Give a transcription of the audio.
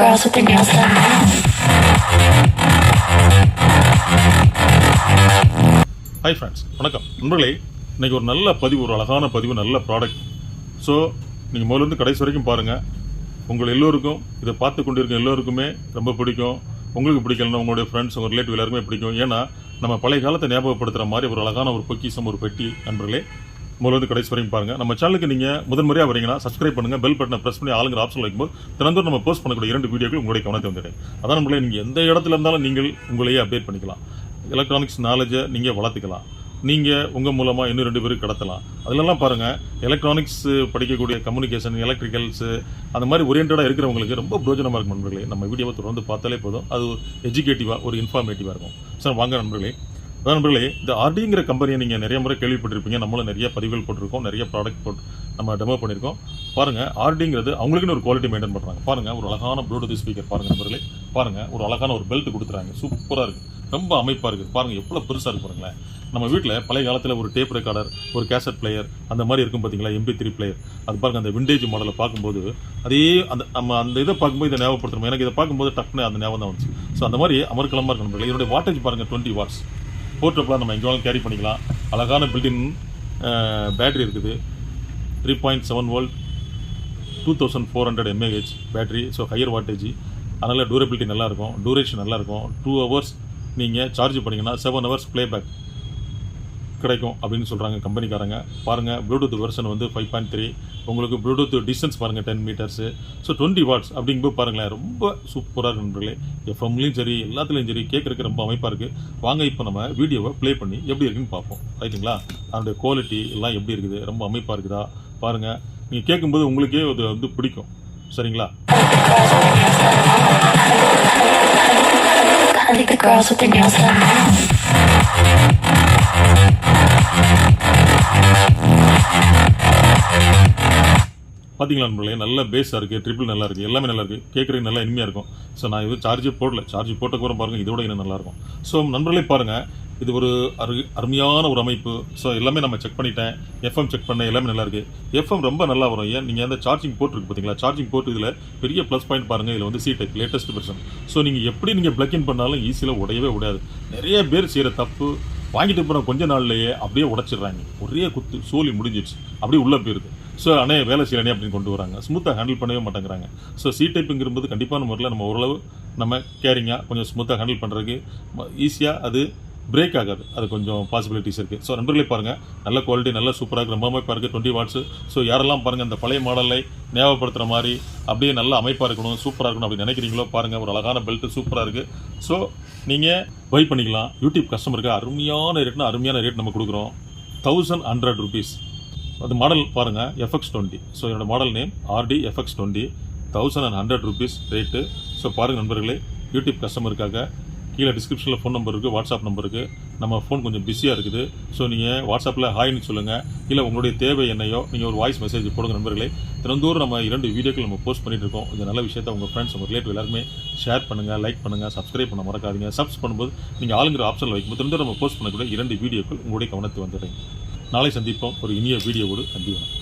girls with their nails done now. Hi friends வணக்கம். நண்பர்களே இன்னைக்கு ஒரு நல்ல பதிவு ஒரு அழகான பதிவு நல்ல ப்ராடக்ட் ஸோ நீங்கள் முதல்ல இருந்து கடைசி வரைக்கும் பாருங்கள் உங்கள் எல்லோருக்கும் இதை பார்த்து கொண்டிருக்க எல்லோருக்குமே ரொம்ப பிடிக்கும். உங்களுக்கு பிடிக்கலன்னா உங்களுடைய ஃப்ரெண்ட்ஸ் உங்கள் ரிலேட்டிவ் எல்லாருமே பிடிக்கும். ஏன்னா நம்ம பழைய காலத்தை ஞாபகப்படுத்துகிற மாதிரி ஒரு அழகான ஒரு பொக்கிஷம் ஒரு பெட்டி நண்பர்களே. முதல்ல கடைசி வரைக்கும் பாருங்க. நம்ம சேனலுக்கு நீங்க முதன்முறையா வரீங்கன்னா சப்ஸ்கிரைப் பண்ணுங்க பெல் பட்டனை பிரஸ் பண்ணி ஆளுங்கிற ஆப்ஷன் வைக்கும்போது தினந்தோறும் நம்ம போஸ்ட் பண்ணக்கூடிய இரண்டு வீடியோக்கள் உங்களுடைய கவனத்தை வந்துடும். அதான் நம்மளே நீங்க எந்த இடத்துல இருந்தாலும் நீங்கள் உங்களையே அப்டேட் பண்ணிக்கலாம். எலக்ட்ரானிக்ஸ் நாலேஜை நீங்க வளர்த்துக்கலாம். நீங்கள் உங்கள் மூலமாக இன்னும் ரெண்டு பேருக்கு கடத்தலாம். அதிலெல்லாம் பாருங்கள் எலக்ட்ரானிக்ஸ் படிக்கக்கூடிய கம்யூனிகேஷன் எலக்ட்ரிக்கல்ஸு அந்த மாதிரி ஓரியன்டாக இருக்கிறவங்களுக்கு ரொம்ப பிரோஜனமாக இருக்கும் நண்பர்களே. நம்ம வீடியோவை தொடர்ந்து பார்த்தாலே போதும். அது எஜுகேட்டிவாக ஒரு இன்ஃபார்மேட்டிவாக இருக்கும். சார் வாங்க நண்பர்களே. அதான் நண்பர்களே இந்த ஆர்டிங்கிற கம்பெனியை நீங்கள் நிறைய முறை கேள்விப்பட்டிருப்பீங்க. நம்மளும் நிறைய பதிவுகள் போட்டிருக்கோம் நிறைய ப்ராடக்ட் போட்டு நம்ம டெமோ பண்ணியிருக்கோம். பாருங்கள் ஆர்டிங்கிறது அவங்களுக்குன்னு ஒரு குவாலிட்டி மெயின்டைன் பண்ணுறாங்க பாருங்கள் ஒரு அழகான ப்ளூடூத் ஸ்பீக்கர் பாருங்க நண்பர்களே. பாருங்கள் ஒரு அழகான ஒரு பெல்ட் கொடுத்துறாங்க. சூப்பராக இருக்குது ரொம்ப அமைப்பாக இருக்குது பாருங்கள் எவ்வளோ பெருசாக இருக்கு பாருங்களேன். நம்ம வீட்டில் பழைய காலத்தில் ஒரு டேப் ரெக்கார்டர் ஒரு கேசட் பிளேயர் அந்த மாதிரி இருக்கும் பார்த்தீங்களா எம்பி த்ரீ பிளேயர் அது பாருங்க அந்த விண்டேஜ் மாடலை பார்க்கும்போது அதே அந்த நம்ம அந்த இதை பார்க்கும்போது இதை ஞாபகப்படுத்துறோம்? எனக்கு இதை பார்க்கும்போது டக்குன்னு அந்த ஞாபகம் தான் வந்துச்சு. ஸோ அந்த மாதிரி அமர்க்கலமாக இருக்கு நண்பர்களே. இதனுடைய வாட்டேஜ் பாருங்கள் டுவெண்ட்டி வாட்ஸ் போர்ட்டபுளாக நம்ம எங்கேயாலும் கேரி பண்ணிக்கலாம். அழகான பில்டின் பேட்ரி இருக்குது. Three point seven volt two thousand four hundred mAh battery so higher wattage அதனால் டூரபிலிட்டி நல்லாயிருக்கும். டூரேஷன் நல்லாயிருக்கும். டூ ஹவர்ஸ் நீங்கள் சார்ஜ் பண்ணிங்கன்னா செவன் ஹவர்ஸ் ப்ளேபேக் கிடைக்கும் அப்படின்னு சொல்கிறாங்க கம்பெனிக்காரங்க. பாருங்கள் ப்ளூடூத் வெர்ஷன் வந்து ஃபைவ் பாயிண்ட் த்ரீ உங்களுக்கு ப்ளூடூத் டிஸ்டன்ஸ் பாருங்கள் ten metres so twenty watts அப்படிங்கும்போது பாருங்களேன் ரொம்ப சூப்பராக நண்பர்களே. எஃப்எம்லேயும் சரி எல்லாத்துலேயும் சரி கேட்குறதுக்கு ரொம்ப அமைப்பாக இருக்குது வாங்க இப்போ நம்ம வீடியோவை ப்ளே பண்ணி எப்படி இருக்குன்னு பார்ப்போம். ரைட்டுங்களா அதனுடைய குவாலிட்டி எல்லாம் எப்படி இருக்குது? ரொம்ப அமைப்பாக இருக்குதா? பாருங்கள் நீங்கள் கேட்கும்போது உங்களுக்கே அது வந்து பிடிக்கும். சரிங்களா? I think the girls with their nails done now. பார்த்தீங்களா நம்மளே நல்ல பேஸாக இருக்குது ட்ரிபிள் நல்லா இருக்குது எல்லாமே நல்லா இருக்குது கேட்குறதுக்கு நல்லா இனிமையாக இருக்கும். ஸோ நான் இது சார்ஜே போடல. சார்ஜ் போட்டக்கப்புறம் பாருங்கள் இதோட இன்னும் நல்லாயிருக்கும் ஸோ நண்பர்களே பாருங்கள் இது ஒரு அரு அருமையான ஒரு அமைப்பு. ஸோ எல்லாமே நம்ம செக் பண்ணிட்டேன். எஃப்எம் செக் பண்ணேன் எல்லாமே நல்லா இருக்குது எஃப்எம் ரொம்ப நல்லா வரும் ஏன்? நீங்கள் அந்த சார்ஜிங் போர்ட் பார்த்தீங்களா சார்ஜிங் போர்ட் இதில் பெரிய ப்ளஸ் பாயிண்ட் பாருங்கள் இதில் வந்து C type latest version so நீங்கள் எப்படி நீங்கள் ப்ளக் இன் பண்ணாலும் ஈஸியில் உடையவே உடையாது. நிறைய பேர் செய்கிற தப்பு வாங்கிட்டு போன கொஞ்ச நாள்லயே அப்படியே உடச்சிடுறாங்க. ஒரே குத்து சோலி முடிஞ்சிடுச்சு. அப்படியே உள்ளே போயிருது. ஸோ அண்ணே வேலை செய்யலனே அப்படின்னு கொண்டு வராங்க. ஸ்மூத்தாக ஹேண்டில் பண்ணவே மாட்டேங்கிறாங்க. ஸோ சி டைப்புங்கிறது கண்டிப்பான முறையில் நம்ம ஓரளவு நம்ம கேரிங்காக கொஞ்சம் ஸ்மூத்தாக ஹேண்டில் பண்ணுறதுக்கு ஈஸியாக அது பிரேக் ஆகாது. அது கொஞ்சம் பாசிபிலிட்டிஸ் இருக்குது ஸோ நண்பர்களே பாருங்கள் நல்ல குவாலிட்டி நல்ல சூப்பராக இருக்குது ரொம்ப அமைப்பாக இருக்குது டுவெண்ட்டி வாட்ஸ் ஸோ யாரெல்லாம் பாருங்கள் இந்த பழைய மாடலை ஞாபகப்படுத்துகிற மாதிரி அப்படியே நல்ல அமைப்பாக இருக்கணும் சூப்பராக இருக்கணும் அப்படி நினைக்கிறீங்களோ பாருங்கள் ஒரு அழகான பெல்ட்டு சூப்பராக இருக்குது ஸோ நீங்கள் பை பண்ணிக்கலாம். யூடியூப் கஸ்டமருக்கு அருமையான ரேட்னா அருமையான ரேட் நம்ம கொடுக்குறோம். தௌசண்ட் ஹண்ட்ரட் ருபீஸ் அது மாடல் பாருங்கள் எஃப்எக்ஸ் டுவெண்ட்டி ஸோ என்னோட model name RD FX twenty thousand and hundred rupees rate so பாருங்கள் நண்பர்களே யூடியூப் கஸ்டமருக்காக கீழே டிஸ்கிரிப்ஷனில் ஃபோன் நம்பர் இருக்குது வாட்ஸ்அப் நம்பர் இருக்குது நம்ம ஃபோன் கொஞ்சம் பிஸியாக இருக்குது. ஸோ நீங்கள் வாட்ஸ்அப்பில் ஹாய்னு சொல்லுங்கள் இல்லை உங்களுடைய தேவை என்னையோ நீங்கள் ஒரு வாய்ஸ் மெசேஜ் போடுங்க நண்பர்களே. தினந்தோறும் நம்ம இரண்டு வீடியோக்கள் நம்ம போஸ்ட் பண்ணிட்டு இருக்கோம். இந்த நல்ல விஷயத்தை உங்கள் ஃப்ரெண்ட்ஸ் உங்கள் ரிலேட்டிவ் எல்லாருமே ஷேர் பண்ணுங்கள் லைக் பண்ணுங்கள் சப்ஸ்கிரைப் பண்ண மறக்காதீங்க. சப்ஸ் பண்ணும்போது நீங்கள் ஆளுங்கிற ஆப்ஷனில் வைக்கும்போது தினந்தோறும் நம்ம போஸ்ட் பண்ணக்கூடிய இரண்டு வீடியோக்கள் உங்களுடைய கவனத்து வந்துடுறேன். நாளை சந்திப்போம். ஒரு இனிய வீடியோவோடு நன்றி வணக்கம்.